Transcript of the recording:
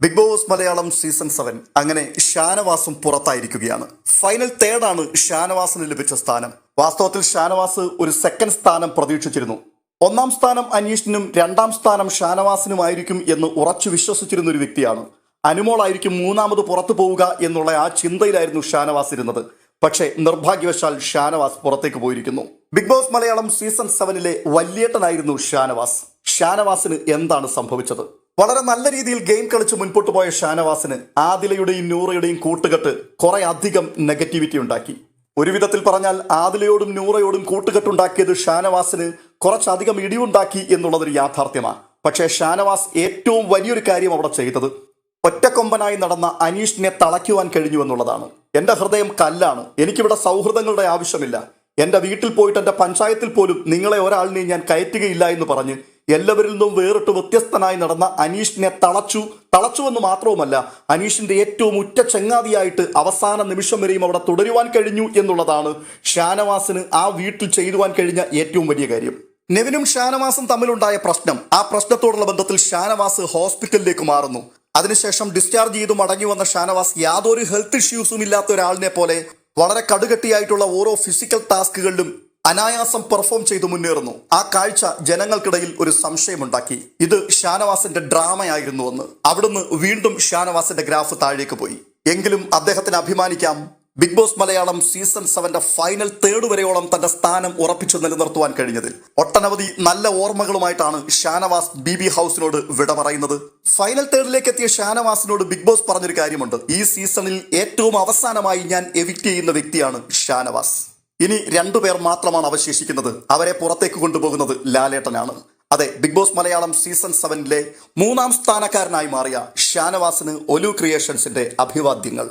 Bigg Boss Malayalam season seven അങ്ങനെ ഷാനവാസും പുറത്തായിരിക്കുകയാണ്. Final തേർഡാണ് ഷാനവാസിന് ലഭിച്ച സ്ഥാനം. വാസ്തവത്തിൽ ഷാനവാസ് ഒരു സെക്കൻഡ് സ്ഥാനം പ്രതീക്ഷിച്ചിരുന്നു. ഒന്നാം സ്ഥാനം അനീഷിനും രണ്ടാം സ്ഥാനം ഷാനവാസിനുമായിരിക്കും എന്ന് ഉറച്ചു വിശ്വസിച്ചിരുന്ന ഒരു വ്യക്തിയാണ്. അനുമോളായിരിക്കും മൂന്നാമത് പുറത്തു പോവുക എന്നുള്ള ആ ചിന്തയിലായിരുന്നു ഷാനവാസ് ഇരുന്നത്. പക്ഷേ നിർഭാഗ്യവശാൽ ഷാനവാസ് പുറത്തേക്ക് പോയിരിക്കുന്നു. ബിഗ് ബോസ് മലയാളം സീസൺ സെവനിലെ വല്യേട്ടനായിരുന്നു ഷാനവാസ്. ഷാനവാസിന് എന്താണ് സംഭവിച്ചത്? വളരെ നല്ല രീതിയിൽ ഗെയിം കളിച്ച് മുൻപോട്ട് പോയ ഷാനവാസിന് ആദിലയുടെയും നൂറയുടെയും കൂട്ടുകെട്ട് കുറെ അധികം നെഗറ്റിവിറ്റി ഉണ്ടാക്കി. ഒരു വിധത്തിൽ പറഞ്ഞാൽ ആദിലയോടും നൂറയോടും കൂട്ടുകെട്ടുണ്ടാക്കിയത് ഷാനവാസിന് കുറച്ചധികം ഇടിവുണ്ടാക്കി എന്നുള്ളതൊരു യാഥാർത്ഥ്യമാണ്. പക്ഷേ ഷാനവാസ് ഏറ്റവും വലിയൊരു കാര്യം അവിടെ ചെയ്തത് ഒറ്റക്കൊമ്പനായി നടന്ന അനീഷിനെ തളയ്ക്കുവാൻ കഴിഞ്ഞു എന്നുള്ളതാണ്. എന്റെ ഹൃദയം കല്ലാണ്. എനിക്കിവിടെ സൗഹൃദങ്ങളുടെ ആവശ്യമില്ല. എന്റെ വീട്ടിൽ പോയിട്ട് എന്റെ പഞ്ചായത്തിൽ പോലും നിങ്ങളെ ഒരാളിനെയും ഞാൻ കയറ്റുകയില്ല എന്ന് പറഞ്ഞ് എല്ലാവരിൽ നിന്നും വേറിട്ട് വ്യത്യസ്തനായി നടന്ന അനീഷിനെ തളച്ചു തളച്ചു എന്ന് മാത്രവുമല്ല അനീഷിന്റെ ഏറ്റവും ഉറ്റ ചെങ്ങാതിയായിട്ട് അവസാന നിമിഷം വരെയും അവിടെ തുടരുവാൻ കഴിഞ്ഞു എന്നുള്ളതാണ് ഷാനവാസിന് ആ വീട്ടിൽ ചെയ്യുവാൻ കഴിഞ്ഞ ഏറ്റവും വലിയ കാര്യം. നെവിനും ഷാനവാസും തമ്മിലുണ്ടായ പ്രശ്നം ആ പ്രശ്നത്തോടുള്ള ബന്ധത്തിൽ ഷാനവാസ് ഹോസ്പിറ്റലിലേക്ക് മാറുന്നു. അതിനുശേഷം ഡിസ്ചാർജ് ചെയ്തു മടങ്ങി വന്ന ഷാനവാസ് യാതൊരു ഹെൽത്ത് ഇഷ്യൂസും ഇല്ലാത്ത ഒരാളിനെ പോലെ വളരെ കടുകട്ടിയായിട്ടുള്ള ഓരോ ഫിസിക്കൽ ടാസ്കുകളിലും അനായാസം പെർഫോം ചെയ്തു മുന്നേറുന്നു. ആ കാഴ്ച ജനങ്ങൾക്കിടയിൽ ഒരു സംശയമുണ്ടാക്കി. ഇത് ഷാനവാസിന്റെ ഡ്രാമയായിരുന്നുവെന്ന് അവിടുന്ന് വീണ്ടും ഷാനവാസിന്റെ ഗ്രാഫ് താഴേക്ക് പോയി. എങ്കിലും അദ്ദേഹത്തിന് അഭിമാനിക്കാം. ബിഗ് ബോസ് മലയാളം സീസൺ സെവന്റെ ഫൈനൽ തേർഡ് വരെയോളം തന്റെ സ്ഥാനം ഉറപ്പിച്ചു നിലനിർത്തുവാൻ കഴിഞ്ഞതിൽ. ഒട്ടനവധി നല്ല ഓർമ്മകളുമായിട്ടാണ് ഷാനവാസ് ബി ബി ഹൗസിനോട് വിട പറയുന്നത്. ഫൈനൽ തേർഡിലേക്ക് എത്തിയ ഷാനവാസിനോട് ബിഗ് ബോസ് പറഞ്ഞൊരു കാര്യമുണ്ട്. ഈ സീസണിൽ ഏറ്റവും അവസാനമായി ഞാൻ എവിക്റ്റ് ചെയ്യുന്ന വ്യക്തിയാണ് ഷാനവാസ്. ഇനി രണ്ടുപേർ മാത്രമാണ് അവശേഷിക്കുന്നത്. അവരെ പുറത്തേക്ക് കൊണ്ടുപോകുന്നത് ലാലേട്ടനാണ്. അതെ ബിഗ് ബോസ് മലയാളം സീസൺ സെവനിലെ മൂന്നാം സ്ഥാനക്കാരനായി മാറിയ ഷാനവാസിന് ഒലു ക്രിയേഷൻസിന്റെ അഭിവാദ്യങ്ങൾ.